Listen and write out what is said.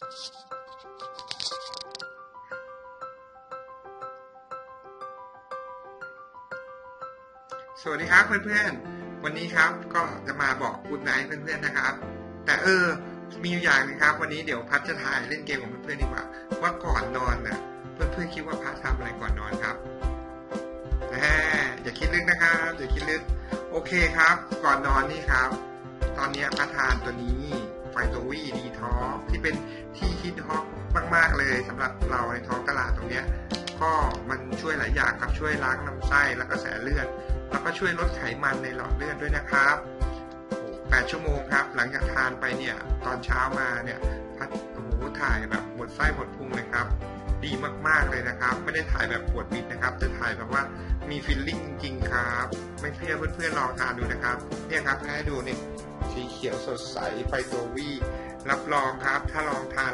สวัสดีครับเพื่อนๆ วันนี้ครับก็จะมาบอกกูดไนท์เพื่อนๆนะครับ แต่เออมีอยู่อย่างนึงครับ วันนี้เดี๋ยวพัดจะถ่ายเล่นเกมของเพื่อนๆดีกว่า ว่าก่อนนอนน่ะเพื่อนๆคิดว่าพัดทำอะไรก่อนนอนครับแหมอย่าคิดลึกนะครับอย่าคิดลึกโอเคครับ ก่อนนอนนี่ครับ ตอนนี้พัดทานตัวนี้ โตวีดีท็อกที่เป็นที่ฮิตฮอกมาก ๆ เลยสำหรับเราในท้องตลาดตรงเนี้ยก็มันช่วยหลายอย่างครับช่วยล้างลำไส้แล้วก็แสเลือด แล้วก็ช่วยลดไขมันในหลอดเลือดด้วยนะครับ 8 ชั่วโมงครับ หลังจากทานไปเนี่ย ตอนเช้ามาเนี่ยพัดโอ้โหถ่ายแบบหมดไส้หมดพุงเลยครับ ดีมากๆเลยนะครับ ไม่ได้ถ่ายแบบปวดบิดนะครับ จะถ่ายแบบว่ามีฟิลลิ่งจริงๆครับ ไม่เชื่อเพื่อนๆลองทานดูนะครับ เนี่ยครับให้ดูนี่สีเขียวสดใสไฟโตวีรับรองครับ ถ้าลองทาน